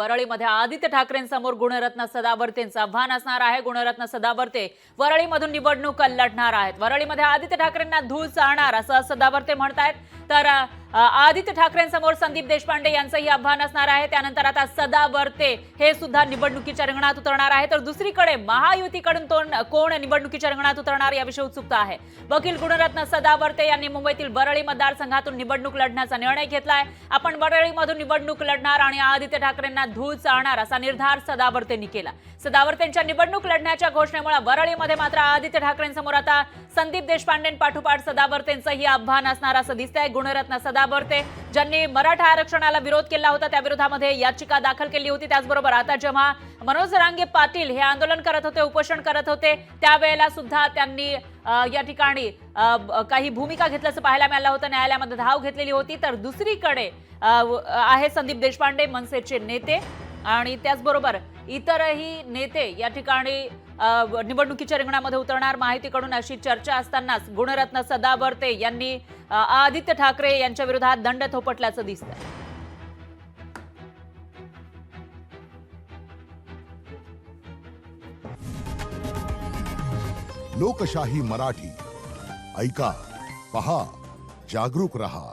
वरळीमध्ये आदित्य ठाकरेंसमोर गुणरत्न सदावर्तेंचं आव्हान असणार आहे. गुणरत्न सदावर्ते वरळीमधून निवडणूक लढणार आहेत. वरळीमध्ये आदित्य ठाकरेंना धूळ चाळणार असं सदावर्ते म्हणतायत. तर आदित्य ठाकरेंसमोर संदीप देशपांडे यांचंही आव्हान असणार आहे. त्यानंतर आता सदावर्ते हे सुद्धा निवडणुकीच्या रंगणात उतरणार आहे. तर दुसरीकडे महायुतीकडून तोंड कोण निवडणुकीच्या रंगणात उतरणार याविषयी उत्सुकता आहे. वकील गुणरत्न सदावर्ते यांनी मुंबईतील बरळी मतदारसंघातून निवडणूक लढण्याचा निर्णय घेतलाय. आपण बरळीमधून निवडणूक लढणार आणि आदित्य ठाकरेंना धूळ चालणार असा निर्धार सदावर्तेंनी केला. सदावर्तेंच्या निवडणूक लढण्याच्या घोषणेमुळे बरळीमध्ये मात्र आदित्य ठाकरेंसमोर आता संदीप देशपांडेंपाठोपाठ सदावर्तेंचंही आव्हान असणार असं दिसतंय. गुणरत्न सदा सदावर्ते ज्यांनी मराठा आरक्षणाला विरोध केला होता त्या विरोधामध्ये याचिका दाखल केली होती. त्याचबरोबर आता जेव्हा मनोज रांगे पाटील हे आंदोलन करत होते उपोषण करत होते त्यावेळेला सुद्धा त्यांनी या ठिकाणी काही भूमिका घेतल्याचं पाहायला मिळालं होतं. न्यायालयामध्ये धाव घेतलेली होती. तर दुसरीकडे आहे संदीप देशपांडे मनसेचे नेते आणि त्याचबरोबर इतरही नेते या ठिकाणी निवडणुकीच्या रिंगणामध्ये उतरणार. माहितीकडून अशी चर्चा असतानाच गुणरत्न सदावर्ते यांनी आदित्य ठाकरे यांच्या विरोधात दंड थोपटल्याचं दिसतंय. लोकशाही मराठी. ऐका पहा जागरूक रहा.